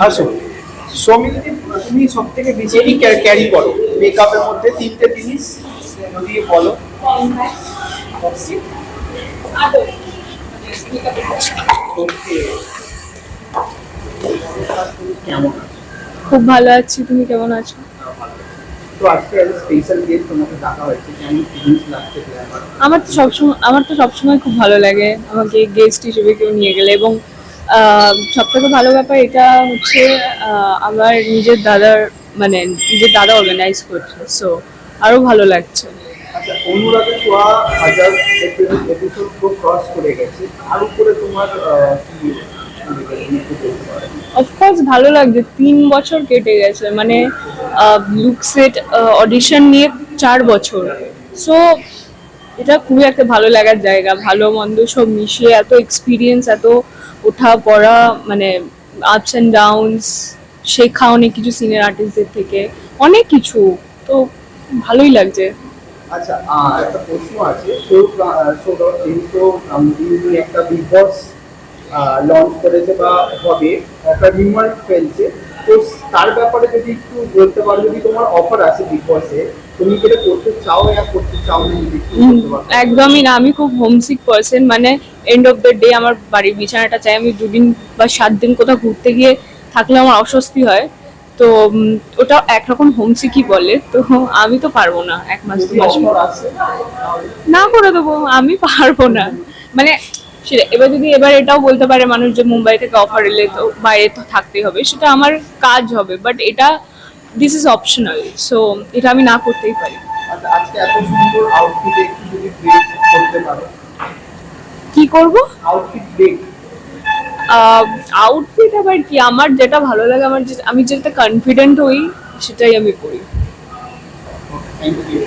আসো সৌমিলিদি তুমি সব থেকে বেশি কি ক্যারি করো মেকআপের মধ্যে তিনটে জিনিস যদি বলো Okay. কেমন আছো? খুব ভালো আছি তুমি কেমন আছো আমার তো সবসময় আমার তো সবসময় খুব ভালো লাগে আমাকে গেস্ট হিসেবে কেউ নিয়ে গেলে এবং সব থেকে ভালো ব্যাপার এটা হচ্ছে আমার নিজের দাদার মানে নিজের দাদা অর্গানাইজ করছে সো আরও ভালো লাগছে আচ্ছা অনুরাগে হাজার এপিসোড তো ক্রস করে গেছে তার উপরে তোমার কি মানে? অফকোর্স ভালো লাগছে তিন বছর কেটে গেছে মানে লুক সেট অডিশন নিয়ে চার বছর। সো এটা খুবই একটা ভালো লাগার জায়গা। ভালো মন্দ সব মিশিয়ে এত এক্সপিরিয়েন্স এত ওঠা পড়া মানে আপস অ্যান্ড ডাউনস শেখা অনেক কিছু সিনিয়র আর্টিস্টদের থেকে, অনেক কিছু। তো ভালোই লাগছে। আচ্ছা আর একটা প্রশ্ন আছে। তো তার ব্যাপারে যদি একটু বলতে পারো যদি তোমার অফার আছে বিগ বসে তুমি কি এটা করতে চাও না করতে চাও না যদি একদমই না। আমি খুব হোমসিক পার্সন মানে এন্ড অফ দ্য ডে আমার বাড়ির বিছানাটা চাই আমি দুদিন বা সাত দিন কোথাও ঘুরতে গিয়ে থাকলে আমার অস্বস্তি হয়। তো ওটা একরকম হোমসিকই বলে তো আমি তো পারব না এক মাস দু মাস না করে দেবো আমি পারব না। মানে সেটা এবার যদি এবার এটাও বলতে পারে মানুষ যে মুম্বাই থেকে অফার এলে তো বাইরে তো থাকতেই হবে সেটা আমার কাজ হবে বাট এটা দিস ইজ অপশনাল সো এটা আমি না করতেই পারি। আচ্ছা আজকে এত সুন্দর আউটফিটে যদি করতে পারো। কি করব? আউটফিট আবার কি? আমার যেটা ভালো লাগে আমার আমি যেটা কনফিডেন্ট হই সেটাই আমি করি থ্যাংক ইউ